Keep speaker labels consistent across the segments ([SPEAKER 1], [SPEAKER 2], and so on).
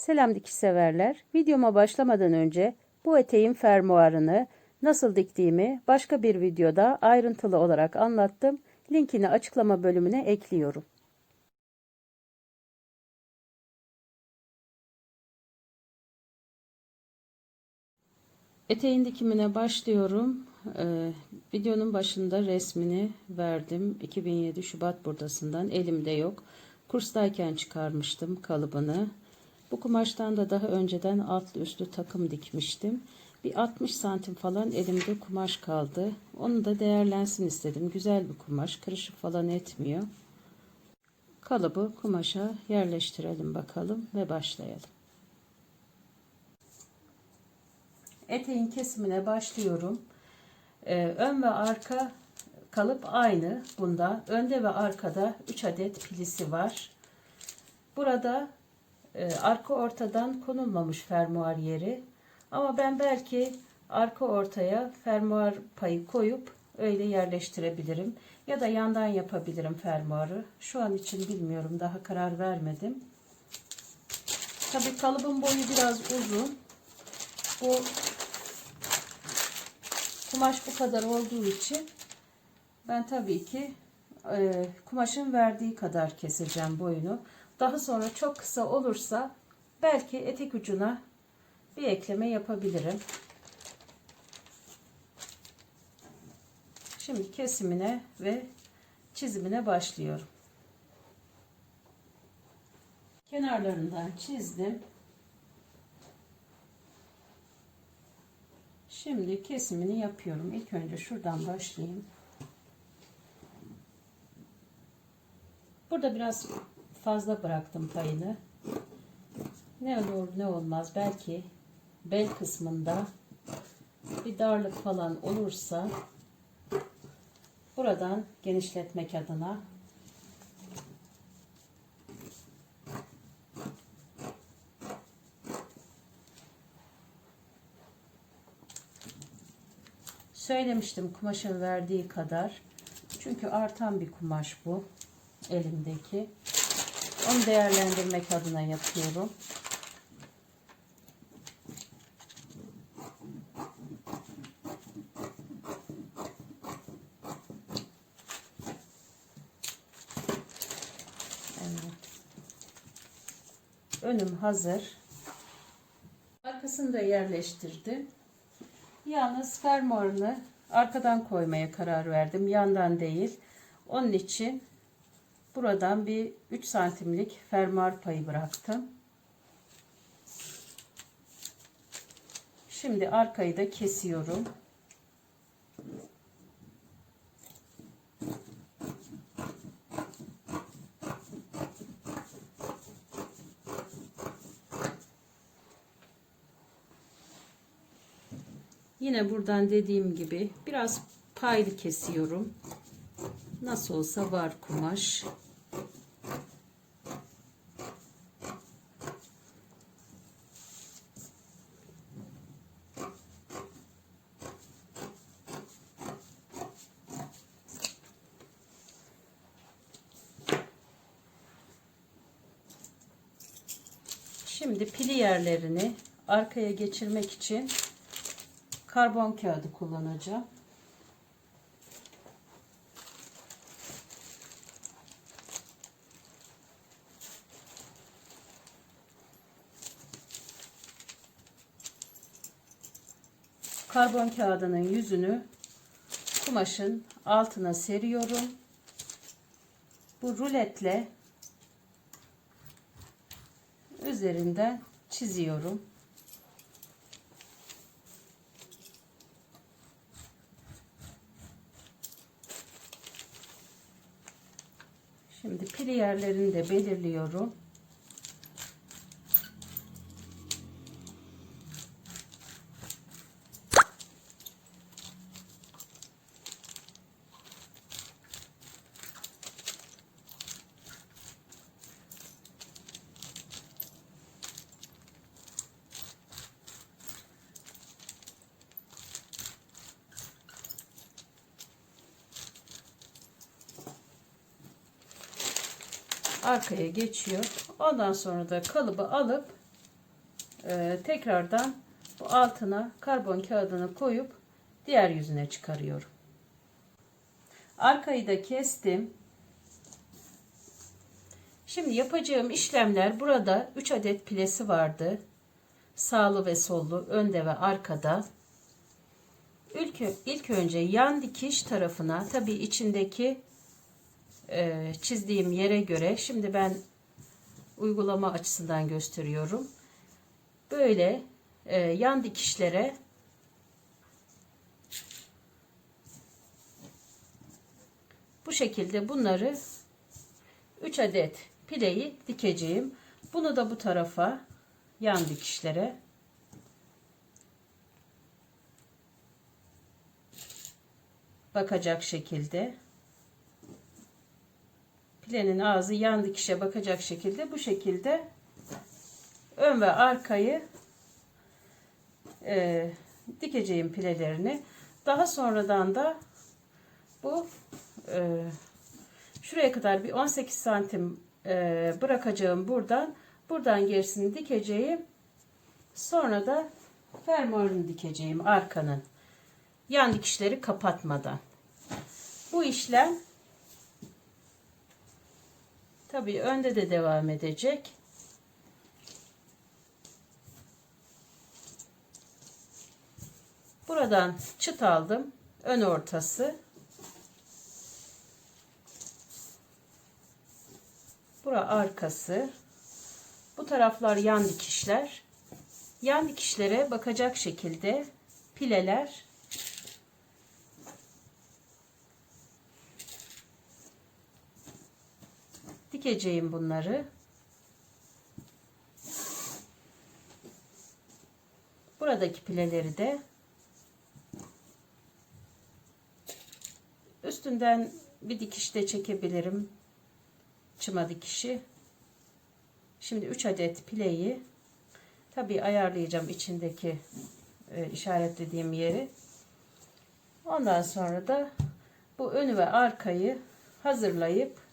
[SPEAKER 1] Selam dikiş severler. Videoma başlamadan önce bu eteğin fermuarını nasıl diktiğimi başka bir videoda ayrıntılı olarak anlattım. Linkini açıklama bölümüne ekliyorum. Eteğin dikimine başlıyorum. Ee, videonun başında resmini verdim. 2007 Şubat buradasından elimde yok. Kurstayken çıkarmıştım kalıbını. Bu kumaştan da daha önceden altlı üstlü takım dikmiştim. Bir 60 santim falan elimde kumaş kaldı. Onu da değerlensin istedim. Güzel bir kumaş. Kırışık falan etmiyor. Kalıbı kumaşa yerleştirelim bakalım ve başlayalım. Eteğin kesimine başlıyorum. Ee, ön ve arka kalıp aynı bunda. Önde ve arkada 3 adet pilisi var. Burada e, arka ortadan konulmamış fermuar yeri. Ama ben belki arka ortaya fermuar payı koyup öyle yerleştirebilirim. Ya da yandan yapabilirim fermuarı. Şu an için bilmiyorum. Daha karar vermedim. Tabii kalıbın boyu biraz uzun. Bu kumaş bu kadar olduğu için ben tabii ki e, kumaşın verdiği kadar keseceğim boyunu. Daha sonra çok kısa olursa belki etek ucuna bir ekleme yapabilirim. Şimdi kesimine ve çizimine başlıyorum. Kenarlarından çizdim. Şimdi kesimini yapıyorum. İlk önce şuradan başlayayım. Burada biraz fazla bıraktım payını. Ne olur ne olmaz belki bel kısmında bir darlık falan olursa buradan genişletmek adına söylemiştim kumaşın verdiği kadar çünkü artan bir kumaş bu elimdeki onu değerlendirmek adına yapıyorum önüm hazır. Arkasını da yerleştirdim. Yalnız fermuarını arkadan koymaya karar verdim. Yandan değil. Onun için buradan bir 3 santimlik fermuar payı bıraktım. Şimdi arkayı da kesiyorum. Yine buradan dediğim gibi biraz paylı kesiyorum. Nasıl olsa var kumaş. Şimdi pili yerlerini arkaya geçirmek için karbon kağıdı kullanacağım. Karbon kağıdının yüzünü kumaşın altına seriyorum. Bu ruletle üzerinden çiziyorum. Şimdi pili yerlerini de belirliyorum. Arkaya geçiyor. Ondan sonra da kalıbı alıp e, tekrardan bu altına karbon kağıdını koyup diğer yüzüne çıkarıyorum. Arkayı da kestim. Şimdi yapacağım işlemler burada 3 adet pilesi vardı. Sağlı ve sollu, önde ve arkada. İlk, ilk önce yan dikiş tarafına tabii içindeki e, çizdiğim yere göre şimdi ben uygulama açısından gösteriyorum. Böyle e, yan dikişlere bu şekilde bunları 3 adet pileyi dikeceğim. Bunu da bu tarafa yan dikişlere bakacak şekilde pilenin ağzı yan dikişe bakacak şekilde bu şekilde ön ve arkayı e, dikeceğim pilelerini. Daha sonradan da bu e, şuraya kadar bir 18 santim e, bırakacağım buradan. Buradan gerisini dikeceğim. Sonra da fermuarını dikeceğim arkanın. Yan dikişleri kapatmadan. Bu işlem tabii önde de devam edecek. Buradan çıt aldım. Ön ortası. Bura arkası. Bu taraflar yan dikişler. Yan dikişlere bakacak şekilde pileler dikeceğim bunları. Buradaki pileleri de üstünden bir dikiş de çekebilirim. Çıma dikişi. Şimdi 3 adet pileyi tabi ayarlayacağım içindeki e, işaretlediğim yeri. Ondan sonra da bu önü ve arkayı hazırlayıp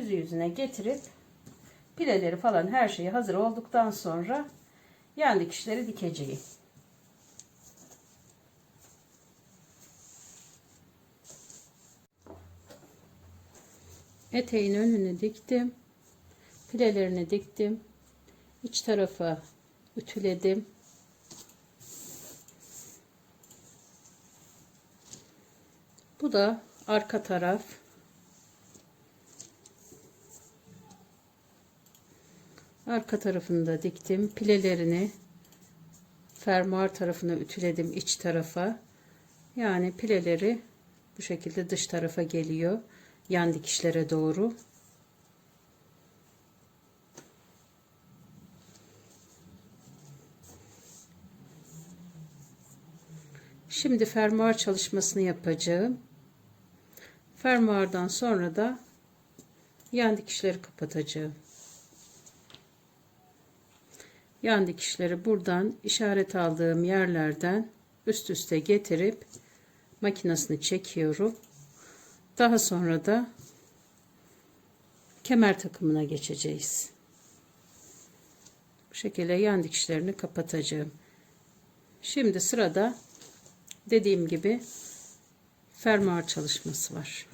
[SPEAKER 1] yüzü yüzüne getirip pileleri falan her şeyi hazır olduktan sonra yan dikişleri dikeceğim. Eteğin önünü diktim. Pilelerini diktim. İç tarafa ütüledim. Bu da arka taraf. Arka tarafını da diktim. Pilelerini fermuar tarafına ütüledim iç tarafa. Yani pileleri bu şekilde dış tarafa geliyor. Yan dikişlere doğru. Şimdi fermuar çalışmasını yapacağım. Fermuardan sonra da yan dikişleri kapatacağım. Yan dikişleri buradan işaret aldığım yerlerden üst üste getirip makinesini çekiyorum. Daha sonra da kemer takımına geçeceğiz. Bu şekilde yan dikişlerini kapatacağım. Şimdi sırada dediğim gibi fermuar çalışması var.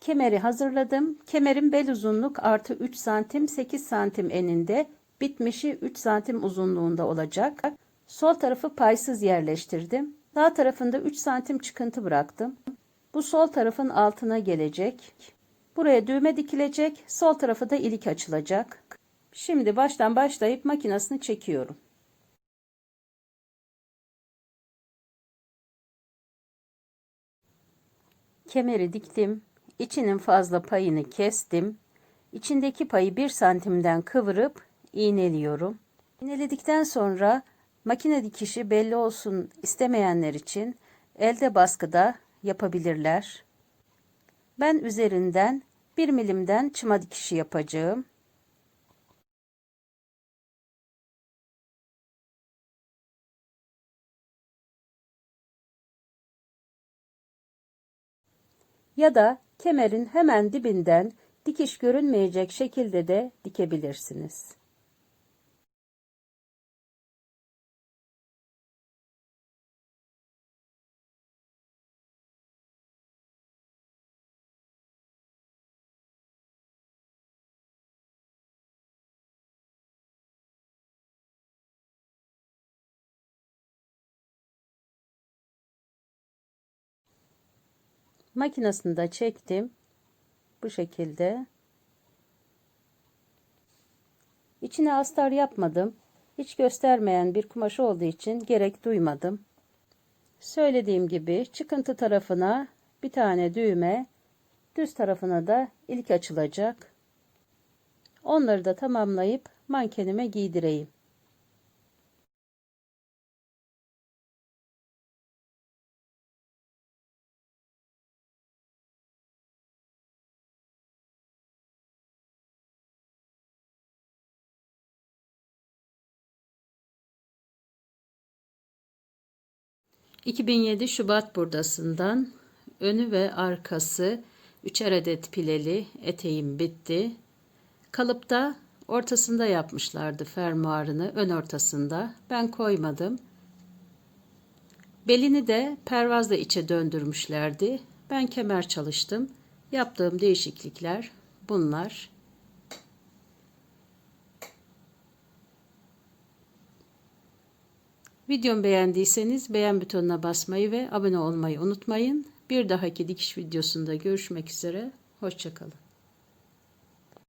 [SPEAKER 1] Kemeri hazırladım. Kemerin bel uzunluk artı 3 santim 8 santim eninde bitmişi 3 santim uzunluğunda olacak. Sol tarafı paysız yerleştirdim. Sağ tarafında 3 santim çıkıntı bıraktım. Bu sol tarafın altına gelecek. Buraya düğme dikilecek. Sol tarafı da ilik açılacak. Şimdi baştan başlayıp makinesini çekiyorum. Kemeri diktim. İçinin fazla payını kestim. İçindeki payı 1 santimden kıvırıp iğneliyorum. İğneledikten sonra makine dikişi belli olsun istemeyenler için elde baskıda yapabilirler. Ben üzerinden 1 milimden çıma dikişi yapacağım. Ya da kemerin hemen dibinden dikiş görünmeyecek şekilde de dikebilirsiniz. Makinesini çektim. Bu şekilde. İçine astar yapmadım. Hiç göstermeyen bir kumaş olduğu için gerek duymadım. Söylediğim gibi çıkıntı tarafına bir tane düğme, düz tarafına da ilk açılacak. Onları da tamamlayıp mankenime giydireyim. ...2007 Şubat burdasından... ...önü ve arkası... ...üçer adet pileli... ...eteğim bitti. Kalıpta ortasında yapmışlardı fermuarını... ...ön ortasında. Ben koymadım. Belini de pervazla içe döndürmüşlerdi. Ben kemer çalıştım. Yaptığım değişiklikler bunlar. Videomu beğendiyseniz beğen butonuna basmayı ve abone olmayı unutmayın. Bir dahaki dikiş videosunda görüşmek üzere. Hoşçakalın.